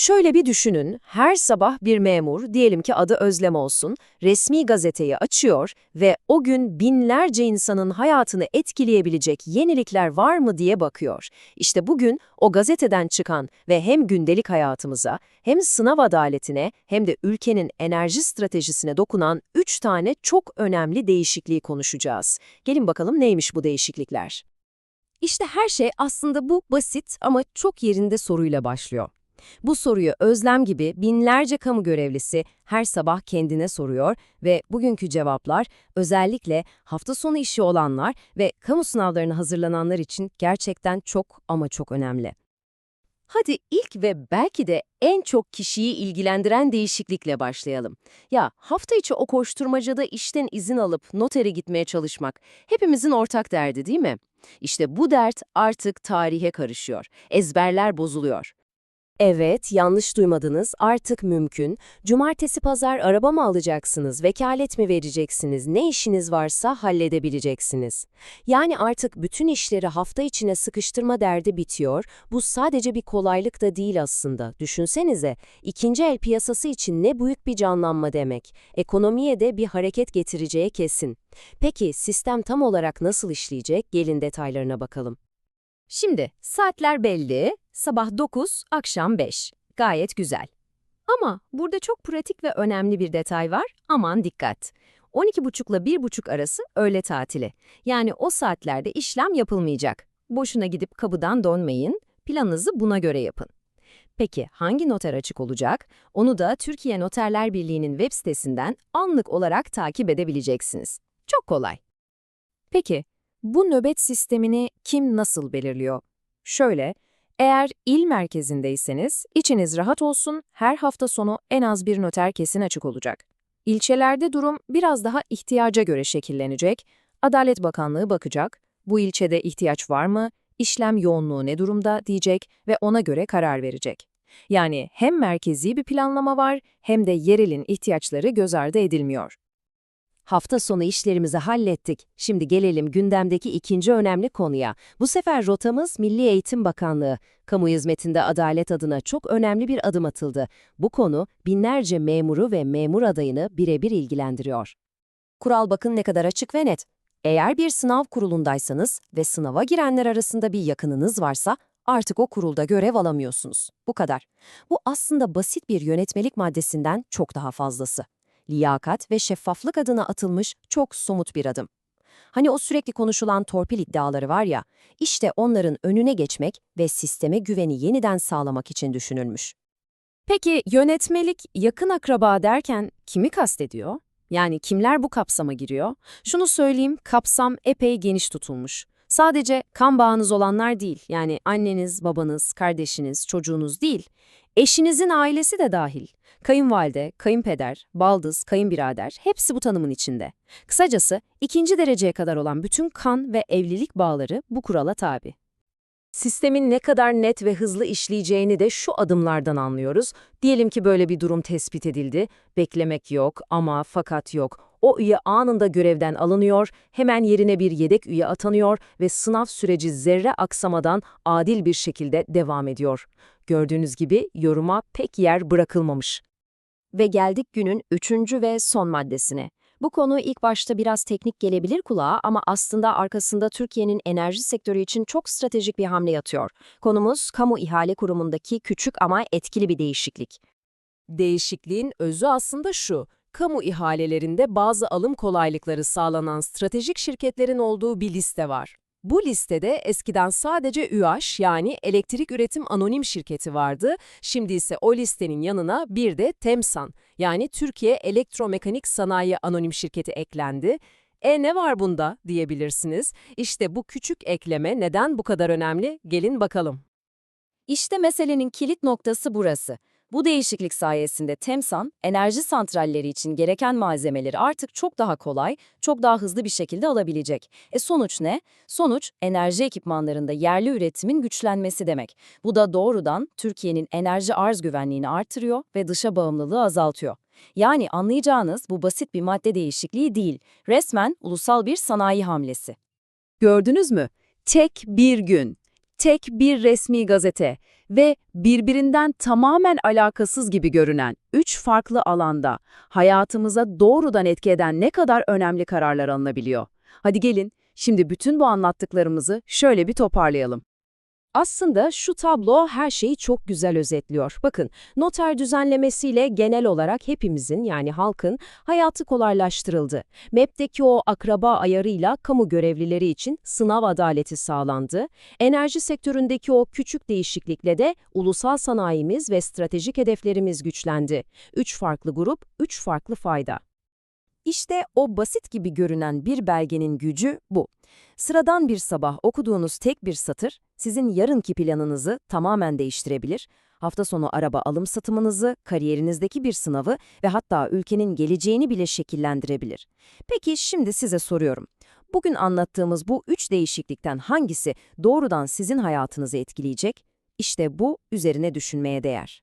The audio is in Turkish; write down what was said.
Şöyle bir düşünün, her sabah bir memur, diyelim ki adı Özlem olsun, resmi gazeteyi açıyor ve o gün binlerce insanın hayatını etkileyebilecek yenilikler var mı diye bakıyor. İşte bugün o gazeteden çıkan ve hem gündelik hayatımıza, hem sınav adaletine, hem de ülkenin enerji stratejisine dokunan üç tane çok önemli değişikliği konuşacağız. Gelin bakalım neymiş bu değişiklikler? İşte her şey aslında bu basit ama çok yerinde soruyla başlıyor. Bu soruyu Özlem gibi binlerce kamu görevlisi her sabah kendine soruyor ve bugünkü cevaplar özellikle hafta sonu işi olanlar ve kamu sınavlarına hazırlananlar için gerçekten çok ama çok önemli. Hadi ilk ve belki de en çok kişiyi ilgilendiren değişiklikle başlayalım. Ya hafta içi o koşturmacada işten izin alıp notere gitmeye çalışmak hepimizin ortak derdi değil mi? İşte bu dert artık tarihe karışıyor. Ezberler bozuluyor. Evet, yanlış duymadınız. Artık mümkün. Cumartesi pazar araba mı alacaksınız, vekalet mi vereceksiniz, ne işiniz varsa halledebileceksiniz. Yani artık bütün işleri hafta içine sıkıştırma derdi bitiyor. Bu sadece bir kolaylık da değil aslında. Düşünsenize, ikinci el piyasası için ne büyük bir canlanma demek. Ekonomiye de bir hareket getireceği kesin. Peki sistem tam olarak nasıl işleyecek? Gelin detaylarına bakalım. Şimdi saatler belli, sabah 9, akşam 5. Gayet güzel. Ama burada çok pratik ve önemli bir detay var, aman dikkat. 12.30 ile 1.30 arası öğle tatili. Yani o saatlerde işlem yapılmayacak. Boşuna gidip kapıdan dönmeyin, planınızı buna göre yapın. Peki hangi noter açık olacak? Onu da Türkiye Noterler Birliği'nin web sitesinden anlık olarak takip edebileceksiniz. Çok kolay. Peki, bu nöbet sistemini kim nasıl belirliyor? Şöyle, eğer il merkezindeyseniz, içiniz rahat olsun, her hafta sonu en az bir noter kesin açık olacak. İlçelerde durum biraz daha ihtiyaca göre şekillenecek, Adalet Bakanlığı bakacak, bu ilçede ihtiyaç var mı, işlem yoğunluğu ne durumda diyecek ve ona göre karar verecek. Yani hem merkezi bir planlama var hem de yerelin ihtiyaçları göz ardı edilmiyor. Hafta sonu işlerimizi hallettik. Şimdi gelelim gündemdeki ikinci önemli konuya. Bu sefer rotamız Milli Eğitim Bakanlığı. Kamu hizmetinde adalet adına çok önemli bir adım atıldı. Bu konu binlerce memuru ve memur adayını birebir ilgilendiriyor. Kural bakın ne kadar açık ve net. Eğer bir sınav kurulundaysanız ve sınava girenler arasında bir yakınınız varsa artık o kurulda görev alamıyorsunuz. Bu kadar. Bu aslında basit bir yönetmelik maddesinden çok daha fazlası liyakat ve şeffaflık adına atılmış çok somut bir adım. Hani o sürekli konuşulan torpil iddiaları var ya, işte onların önüne geçmek ve sisteme güveni yeniden sağlamak için düşünülmüş. Peki yönetmelik yakın akraba derken kimi kastediyor? Yani kimler bu kapsama giriyor? Şunu söyleyeyim, kapsam epey geniş tutulmuş. Sadece kan bağınız olanlar değil, yani anneniz, babanız, kardeşiniz, çocuğunuz değil, eşinizin ailesi de dahil. Kayınvalide, kayınpeder, baldız, kayınbirader hepsi bu tanımın içinde. Kısacası ikinci dereceye kadar olan bütün kan ve evlilik bağları bu kurala tabi. Sistemin ne kadar net ve hızlı işleyeceğini de şu adımlardan anlıyoruz. Diyelim ki böyle bir durum tespit edildi. Beklemek yok ama fakat yok. O üye anında görevden alınıyor, hemen yerine bir yedek üye atanıyor ve sınav süreci zerre aksamadan adil bir şekilde devam ediyor. Gördüğünüz gibi yoruma pek yer bırakılmamış. Ve geldik günün üçüncü ve son maddesine. Bu konu ilk başta biraz teknik gelebilir kulağa ama aslında arkasında Türkiye'nin enerji sektörü için çok stratejik bir hamle yatıyor. Konumuz kamu ihale kurumundaki küçük ama etkili bir değişiklik. Değişikliğin özü aslında şu, kamu ihalelerinde bazı alım kolaylıkları sağlanan stratejik şirketlerin olduğu bir liste var. Bu listede eskiden sadece ÜAŞ yani Elektrik Üretim Anonim Şirketi vardı. Şimdi ise o listenin yanına bir de TEMSAN yani Türkiye Elektromekanik Sanayi Anonim Şirketi eklendi. E ne var bunda diyebilirsiniz. İşte bu küçük ekleme neden bu kadar önemli? Gelin bakalım. İşte meselenin kilit noktası burası. Bu değişiklik sayesinde TEMSAN, enerji santralleri için gereken malzemeleri artık çok daha kolay, çok daha hızlı bir şekilde alabilecek. E sonuç ne? Sonuç, enerji ekipmanlarında yerli üretimin güçlenmesi demek. Bu da doğrudan Türkiye'nin enerji arz güvenliğini artırıyor ve dışa bağımlılığı azaltıyor. Yani anlayacağınız bu basit bir madde değişikliği değil, resmen ulusal bir sanayi hamlesi. Gördünüz mü? Tek bir gün, tek bir resmi gazete Ve birbirinden tamamen alakasız gibi görünen üç farklı alanda hayatımıza doğrudan etki eden ne kadar önemli kararlar alınabiliyor. Hadi gelin, şimdi bütün bu anlattıklarımızı şöyle bir toparlayalım. Aslında şu tablo her şeyi çok güzel özetliyor. Bakın, noter düzenlemesiyle genel olarak hepimizin yani halkın hayatı kolaylaştırıldı. MEP'teki o akraba ayarıyla kamu görevlileri için sınav adaleti sağlandı. Enerji sektöründeki o küçük değişiklikle de ulusal sanayimiz ve stratejik hedeflerimiz güçlendi. Üç farklı grup, üç farklı fayda. İşte o basit gibi görünen bir belgenin gücü bu. Sıradan bir sabah okuduğunuz tek bir satır, sizin yarınki planınızı tamamen değiştirebilir, hafta sonu araba alım satımınızı, kariyerinizdeki bir sınavı ve hatta ülkenin geleceğini bile şekillendirebilir. Peki şimdi size soruyorum. Bugün anlattığımız bu üç değişiklikten hangisi doğrudan sizin hayatınızı etkileyecek? İşte bu üzerine düşünmeye değer.